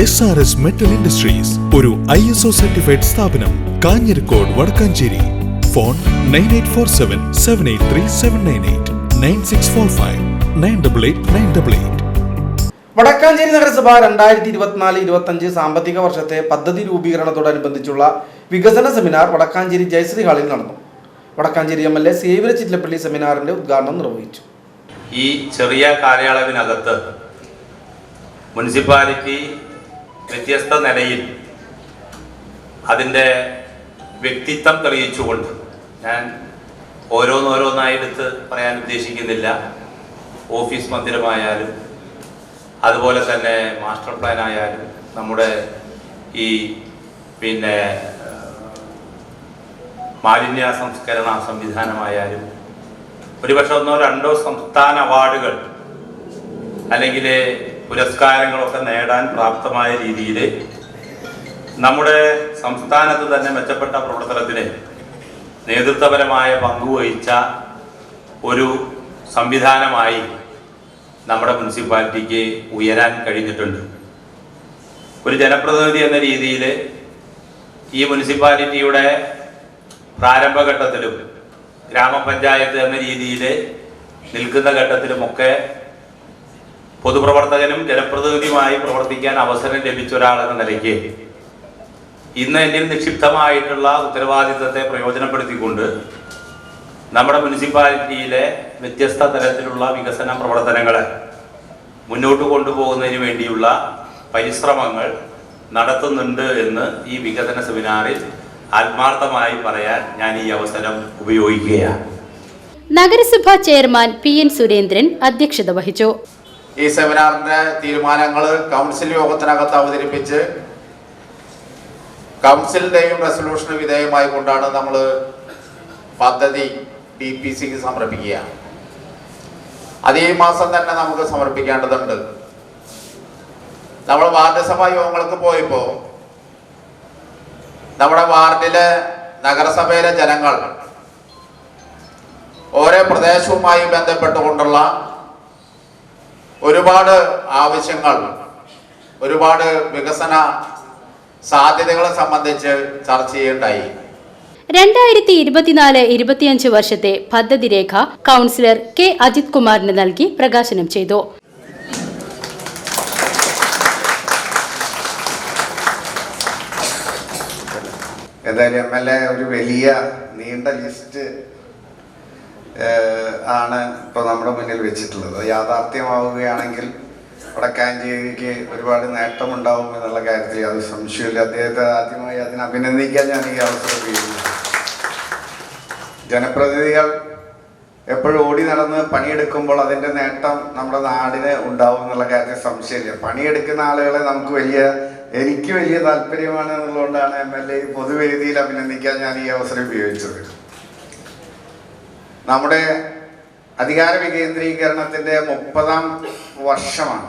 S R S metal industries ഒരു I S O certified സ്ഥാപനം Kanjirakode Wadakkanchery. Phone nine eight four seven seven eight three seven nine eight nine six four five nine double eight nine double eight Wadakkanchery നഗരസഭ രണ്ടായിരത്തി ഇരുപത്തിനാല് ഇരുപത്തഞ്ച് സാമ്പത്തിക വർഷത്തെ പദ്ധതി രൂപീകരണത്തോടനുബന്ധിച്ചുള്ള വികസന സെമിനാർ വടക്കാഞ്ചേരി ജയശ്രീ ഹാളിൽ നടന്നു. Vadakkanchery M L A Xavier Chittilappilly സെമിനാറിന്റെ ഉദ്ഘാടനം നിർവഹിച്ചു. ഈ ചെറിയ കാലയളവിനകത്ത് മുനിസിപ്പാലിറ്റി വ്യത്യസ്ത നിലയിൽ അതിന്റെ വ്യക്തിത്വം തെളിയിച്ചുകൊണ്ട് ഞാൻ ഓരോന്നോരോന്നായി എടുത്ത് പറയാൻ ഉദ്ദേശിക്കുന്നില്ല. ഓഫീസ് മന്ദിരമായാലും അതുപോലെ തന്നെ മാസ്റ്റർ പ്ലാൻ ആയാലും നമ്മുടെ ഈ പിന്നെ മാലിന്യ സംസ്കരണ സംവിധാനമായാലും ഒരുപക്ഷെ ഒന്നോ രണ്ടോ സംസ്ഥാന അവാർഡുകൾ അല്ലെങ്കിൽ പുരസ്കാരങ്ങളൊക്കെ നേടാൻ പ്രാപ്തമായ രീതിയിൽ നമ്മുടെ സംസ്ഥാനത്ത് തന്നെ മെച്ചപ്പെട്ട പ്രവർത്തനത്തിന് നേതൃത്വപരമായ പങ്കുവഹിച്ച ഒരു സംവിധാനമായി നമ്മുടെ മുനിസിപ്പാലിറ്റിക്ക് ഉയരാൻ കഴിഞ്ഞിട്ടുണ്ട്. ഒരു ജനപ്രതിനിധി എന്ന രീതിയിൽ ഈ മുനിസിപ്പാലിറ്റിയുടെ പ്രാരംഭഘട്ടത്തിലും ഗ്രാമപഞ്ചായത്ത് എന്ന രീതിയിൽ നിൽക്കുന്ന ഘട്ടത്തിലുമൊക്കെ പൊതുപ്രവർത്തകനും ജനപ്രതിനിധിയുമായി പ്രവർത്തിക്കാൻ അവസരം ലഭിച്ച ഒരാൾ എന്ന നിലയ്ക്ക് ഇന്ന് എന്നിൽ നിക്ഷിപ്തമായിട്ടുള്ള ഉത്തരവാദിത്തത്തെ പ്രയോജനപ്പെടുത്തിക്കൊണ്ട് നമ്മുടെ മുനിസിപ്പാലിറ്റിയിലെ വ്യത്യസ്ത തരത്തിലുള്ള വികസന പ്രവർത്തനങ്ങൾ മുന്നോട്ട് കൊണ്ടുപോകുന്നതിന് വേണ്ടിയുള്ള പരിശ്രമങ്ങൾ നടത്തുന്നുണ്ട് എന്ന് ഈ വികസന സെമിനാറിൽ ആത്മാർത്ഥമായി പറയാൻ ഞാൻ ഈ അവസരം ഉപയോഗിക്കുകയാണ്. നഗരസഭാ ചെയർമാൻ പി എൻ സുരേന്ദ്രൻ അധ്യക്ഷത വഹിച്ചു. ഈ സെമിനാറിന്റെ തീരുമാനങ്ങൾ കൗൺസിൽ യോഗത്തിനകത്ത് അവതരിപ്പിച്ച് കൗൺസിലിന്റെയും റെസൊല്യൂഷന് വിധേയമായി കൊണ്ടാണ് നമ്മൾ പദ്ധതി ബി പി സിക്ക് സമർപ്പിക്കുക അത് ഈ മാസം തന്നെ നമുക്ക് സമർപ്പിക്കേണ്ടതുണ്ട്. നമ്മൾ വാർഡ് സഭാ യോഗങ്ങൾക്ക് പോയപ്പോൾ നമ്മുടെ വാർഡിലെ നഗരസഭയിലെ ജനങ്ങൾ ഓരോ പ്രദേശവുമായി ബന്ധപ്പെട്ടുകൊണ്ടുള്ള ഒരുപാട് ആവശ്യങ്ങൾ ഒരുപാട് വികസന സാധ്യതകളെ സംബന്ധിച്ച് ചർച്ച ചെയ്യുണ്ടായി. രണ്ടായിരത്തി ഇരുപത്തിനാല് ഇരുപത്തിയഞ്ച് വർഷത്തെ പദ്ധതി രേഖ കൗൺസിലർ കെ അജിത് കുമാറിന് നൽകി പ്രകാശനം ചെയ്തു. എന്തായാലും എം എൽ എ ഒരു വലിയ നീണ്ട ലിസ്റ്റ് ആണ് ഇപ്പോൾ നമ്മുടെ മുന്നിൽ വെച്ചിട്ടുള്ളത്. യാഥാർത്ഥ്യമാവുകയാണെങ്കിൽ വടക്കാഞ്ചേരിക്ക് ഒരുപാട് നേട്ടമുണ്ടാവും എന്നുള്ള കാര്യത്തിൽ യാതൊരു സംശയമില്ല അദ്ദേഹത്തെ ആദ്യമായി അതിനെ അഭിനന്ദിക്കാൻ ഞാൻ ഈ അവസരം ചെയ്യുന്നു ജനപ്രതിനിധികൾ എപ്പോഴും ഓടി നടന്ന് പണിയെടുക്കുമ്പോൾ അതിന്റെ നേട്ടം നമ്മുടെ നാടിന് ഉണ്ടാവും എന്നുള്ള കാര്യത്തിൽ സംശയമില്ല. പണിയെടുക്കുന്ന ആളുകളെ നമുക്ക് വലിയ എനിക്ക് വലിയ താല്പര്യമാണ് എന്നുള്ളതുകൊണ്ടാണ് എം എൽ എ പൊതുവേദിയിൽ അഭിനന്ദിക്കാൻ ഞാൻ ഈ അവസരം ഉപയോഗിച്ചത്. നമ്മുടെ അധികാര വികേന്ദ്രീകരണത്തിന്റെ മുപ്പതാം വർഷമാണ്.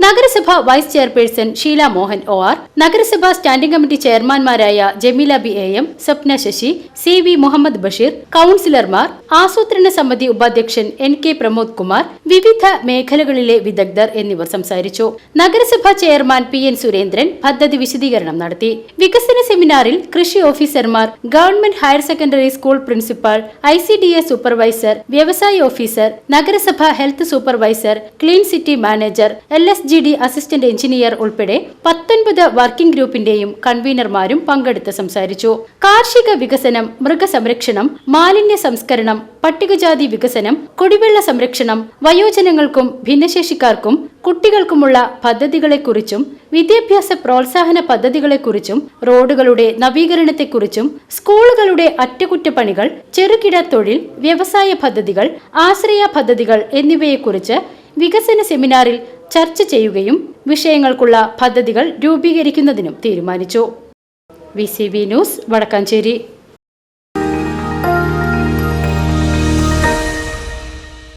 നഗരസഭ vice chairperson Sheela Mohan O R നഗരസഭ standing committee ചെയർമാൻമാരായ Jameela B A M Swapna Sasi C V Muhammad Basheer കൌൺസിലർമാർ ആസൂത്രണ സമിതി ഉപാധ്യക്ഷൻ എൻ കെ പ്രമോദ് കുമാർ വിവിധ മേഖലകളിലെ വിദഗ്ധർ എന്നിവർ സംസാരിച്ചു. നഗരസഭാ ചെയർമാൻ പി എൻ സുരേന്ദ്രൻ പദ്ധതി വിശദീകരണം നടത്തി. വികസന സെമിനാറിൽ കൃഷി ഓഫീസർമാർ government higher secondary school principal I C D A supervisor വ്യവസായ ഓഫീസർ നഗരസഭ health supervisor clean city manager L S G D assistant engineer ഉൾപ്പെടെ പത്തൊൻപത് വർക്കിംഗ് ഗ്രൂപ്പിന്റെയും കൺവീനർമാരും പങ്കെടുത്ത് സംസാരിച്ചു. കാർഷിക വികസനം മൃഗസംരക്ഷണം മാലിന്യ സംസ്കരണം പട്ടികജാതി വികസനം കുടിവെള്ള സംരക്ഷണം വയോജനങ്ങൾക്കും ഭിന്നശേഷിക്കാർക്കും കുട്ടികൾക്കുമുള്ള പദ്ധതികളെക്കുറിച്ചും വിദ്യാഭ്യാസ പ്രോത്സാഹന പദ്ധതികളെക്കുറിച്ചും റോഡുകളുടെ നവീകരണത്തെക്കുറിച്ചും സ്കൂളുകളുടെ അറ്റകുറ്റപ്പണികൾ ചെറുകിട തൊഴിൽ വ്യവസായ പദ്ധതികൾ ആശ്രയ പദ്ധതികൾ എന്നിവയെക്കുറിച്ച് വികസന സെമിനാറിൽ ചർച്ച ചെയ്യുകയും വിഷയങ്ങൾക്കുള്ള പദ്ധതികൾ രൂപീകരിക്കുന്നതിനും തീരുമാനിച്ചു. V news Vadakkanchery.